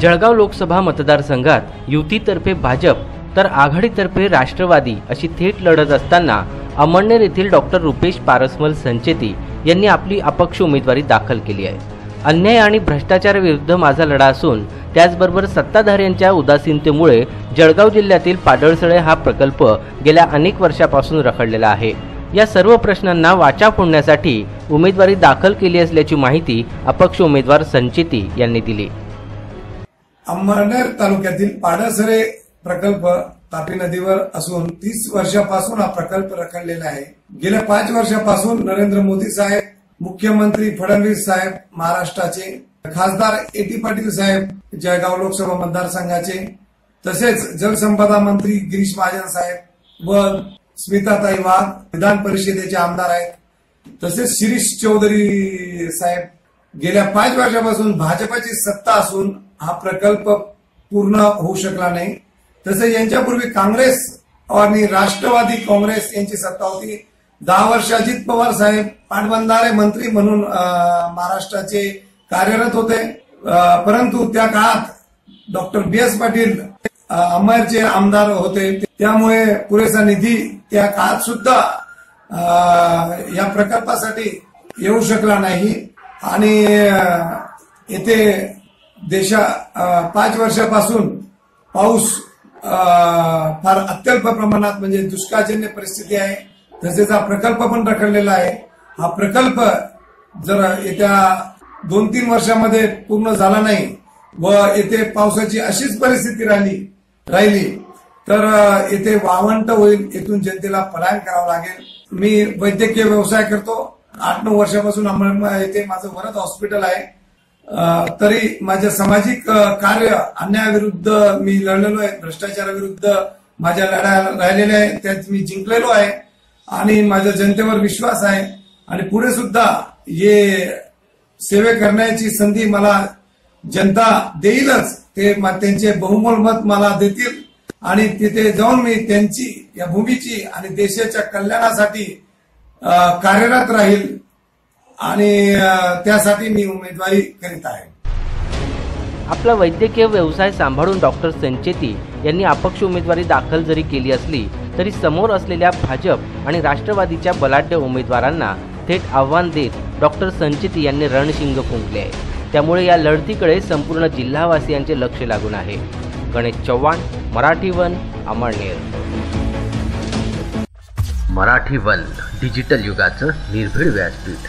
जळगाव लोकसभा मतदारसंघात युतीतर्फे भाजप तर आघाडीतर्फे राष्ट्रवादी अशी थेट लढत असताना अमळनेर येथील डॉक्टर रुपेश पारसमल संचेती यांनी आपली अपक्ष उमेदवारी दाखल केली आहे. अन्याय आणि भ्रष्टाचाराविरुद्ध माझा लढा असून त्याचबरोबर सत्ताधाऱ्यांच्या उदासीनतेमुळे जळगाव जिल्ह्यातील पाडळसळे हा प्रकल्प गेल्या अनेक वर्षापासून रखडलेला आहे. या सर्व प्रश्नांना वाचा फोडण्यासाठी उमेदवारी दाखल केली असल्याची माहिती अपक्ष उमेदवार संचेती यांनी दिली. अंबरनेर तालुक्यातील पाडसरे प्रकल्प तापी नदीवर असून तीस वर्षापासून हा प्रकल्प रखडलेला आहे. गेल्या पाच वर्षापासून नरेंद्र मोदी साहेब मुख्यमंत्री फडणवीस साहेब महाराष्ट्राचे खासदार ए टी पाटील साहेब जळगाव लोकसभा मतदारसंघाचे तसेच जलसंपदा मंत्री गिरीश महाजन साहेब व स्मिताताई वाघ विधान परिषदेचे आमदार आहेत. तसेच शिरीष चौधरी साहेब गेल्या पाच वर्षापासून भाजपाची सत्ता असून हा प्रकल्प पूर्ण होऊ शकला नाही. तसे यांच्यापूर्वी काँग्रेस आणि राष्ट्रवादी काँग्रेस यांची सत्ता होती. दहा वर्ष अजित पवार साहेब पाटबंधारे मंत्री म्हणून महाराष्ट्राचे कार्यरत होते. परंतु त्या काळात डॉक्टर बी एस पाटील अमरचे आमदार होते. त्यामुळे पुरेसा निधी त्या काळात सुद्धा या प्रकल्पासाठी येऊ शकला नाही. आणि येथे देशा पाच वर्षापासून पाऊस फार अत्यल्प प्रमाणात म्हणजे दुष्काळजन्य परिस्थिती आहे. तसेच हा प्रकल्प पण रखडलेला आहे. हा प्रकल्प जर येत्या दोन तीन वर्षामध्ये पूर्ण झाला नाही व येथे पावसाची अशीच परिस्थिती राहिली राहिली तर येथे वावंट होईल येथून जनतेला पलायन करावं लागेल. मी वैद्यकीय व्यवसाय करतो. आठ नऊ वर्षापासून येथे माझं वरद हॉस्पिटल आहे. तरी माझ्या सामाजिक कार्य अन्यायाविरुद्ध मी लढलेलो आहे भ्रष्टाचाराविरुद्ध माझ्या लढ्या राहिलेल्या आहे त्यात मी जिंकलेलो आहे आणि माझ्या जनतेवर विश्वास आहे. आणि पुढे सुद्धा हे सेवे करण्याची संधी मला जनता देईलच ते त्यांचे बहुमोल मत मला देतील. आणि तिथे जाऊन मी त्यांची या भूमीची आणि देशाच्या कल्याणासाठी कार्यरत राहील. आणि त्यासाठी मी उमेदवारी करीत आहे. आपला वैद्यकीय व्यवसाय सांभाळून डॉक्टर संचेती यांनी अपक्ष उमेदवारी दाखल जरी केली असली तरी समोर असलेल्या भाजप आणि राष्ट्रवादीच्या बलाढ्य उमेदवारांना थेट आव्हान देत डॉक्टर संचेती यांनी रणशिंग फुंकले आहे. त्यामुळे या लढतीकडे संपूर्ण जिल्हावासियांचे लक्ष लागून आहे. Ganesh Chavan Marathi one Amalner. Marathi one digital युगाचं निर्भीड व्यासपीठ.